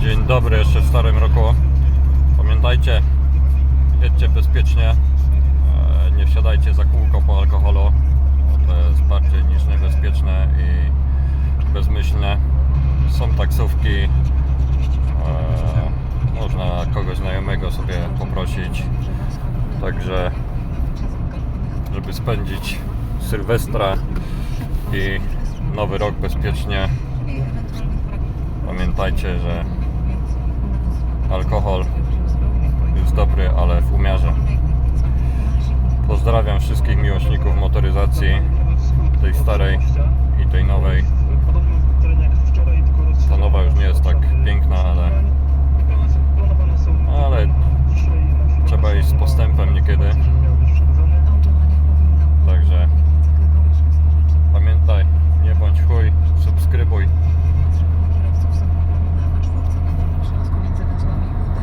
Dzień dobry jeszcze w starym roku. Pamiętajcie, jedźcie bezpiecznie. E, Nie wsiadajcie za kółko po alkoholu. To jest bardziej niż niebezpieczne i bezmyślne. Są taksówki. E, Można kogoś znajomego sobie poprosić. Także, żeby spędzić Sylwestra i nowy rok bezpiecznie. Pamiętajcie, że alkohol jest dobry, ale w umiarze. Pozdrawiam wszystkich miłośników motoryzacji, tej starej i tej nowej. Ta nowa już nie jest tak piękna, ale, ale trzeba iść z postępem niekiedy.